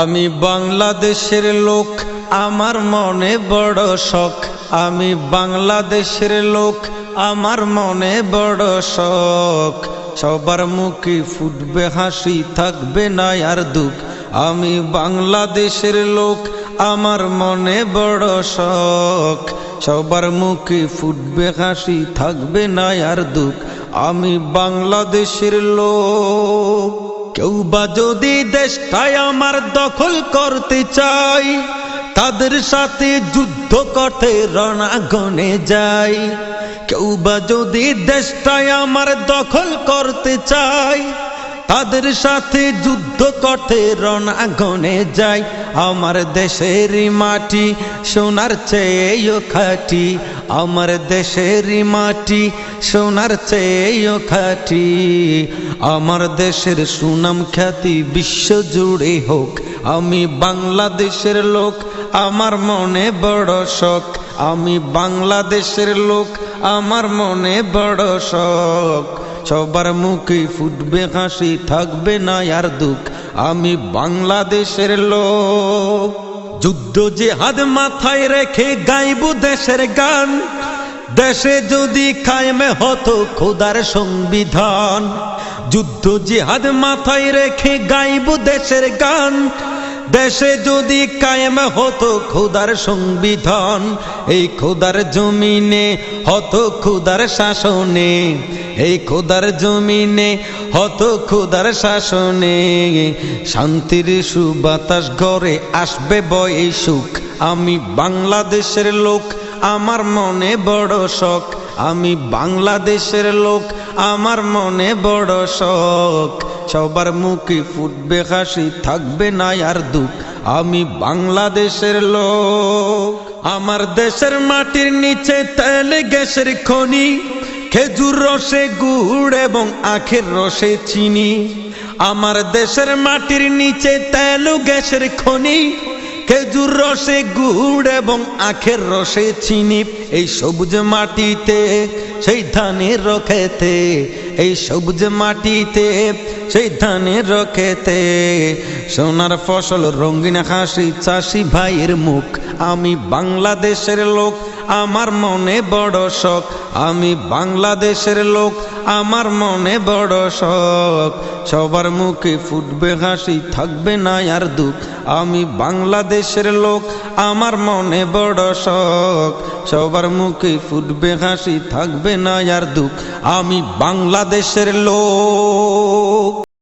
আমি বাংলাদেশের লোক, আমার মনে বড় শখ। আমি বাংলাদেশের লোক, আমার মনে বড় শখ। সবার মুখে ফুটবে হাসি, থাকবে না আর দুঃখ। আমি বাংলাদেশের লোক, আমার মনে বড় শখ। সবার মুখে ফুটবে হাসি, থাকবে না আর দুঃখ। আমি বাংলাদেশের লোক। কেউ বা যদি দেশটাই আমার দখল করতে চাই তাদের সাথে যুদ্ধ করতে রণাগনে যাই কেউ বা যদি দেশটাই আমার দখল করতে চাই তাদের সাথে যুদ্ধ করতে রণাগনে যাই আমার দেশের মাটি সোনার চেয়েও খাটি আমার দেশের মাটি সোনার চেয়েও খাটি। আমার দেশের সুনাম খ্যাতি বিশ্ব জুড়ে হোক। আমি বাংলাদেশের লোক, আমার মনে বড় শখ। আমি বাংলাদেশের লোক, আমার মনে বড় শখ। সবার মুখে ফুটবে হাসি, থাকবে না আর দুঃখ। আমি বাংলাদেশের লোক। যুদ্ধ যে হাত মাথায় রেখে গাইব দেশের গান। দেশে যদি কায়েমে হতো খোদার সংবিধান। যুদ্ধ জিহাদ মাথায় রেখে গাইব দেশের গান। দেশে যদি কায়েম হতো খোদার সংবিধান, এই খোদার জমিনে হতো খোদার শাসনে। এই খোদার জমিনে, হত খোদার শাসনে, শান্তির সুবাতাস ঘরে আসবে বই সুখ। আমি বাংলাদেশের লোক, আমার মনে বড় শখ। আমি বাংলাদেশের লোক, আমার মনে বড় শখ। সবার মুখে ফুটবে হাসি, থাকবে না আর দুঃখ। আমি বাংলাদেশের লোক, আমার দেশের মাটির নিচে তেল, গ্যাসের খনি। খেজুর রসে গুড় এবং আখের রসে চিনি। আমার দেশের মাটির নিচে তেল গ্যাসের খনি। খেজুর রসে গুড় এবং আখের রসে চিনি। এই সবুজ মাটিতে, সেই ধানের রখেতে এই সবুজ মাটিতে, সেই ধানের রখেতে সোনার ফসল, রঙিন হাসি, চাষি ভাইয়ের মুখ। আমি বাংলাদেশের লোক আমার মনে বড় শখ। আমি বাংলাদেশের লোক, আমার মনে বড় শখ। সবার মুখে ফুটবে হাসি, থাকবে না আর দুঃখ। আমি বাংলাদেশের লোক, আমার মনে বড় শখ। সবার মুখে ফুটবে হাসি, থাকবে না আর দুঃখ। আমি বাংলাদেশের লোক।